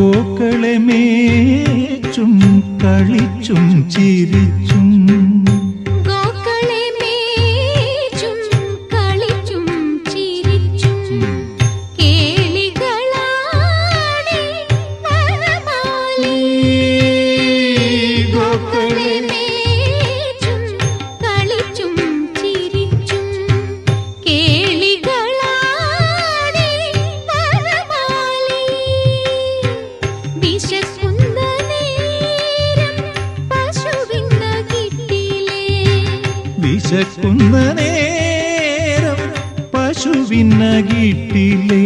ഗോക്കളെ മേച്ചും കളിച്ചും ചിരിച്ചും ഗോക്കളെ വിശക്കുന്ന നേരം പശുവിനകിട്ടിലേ.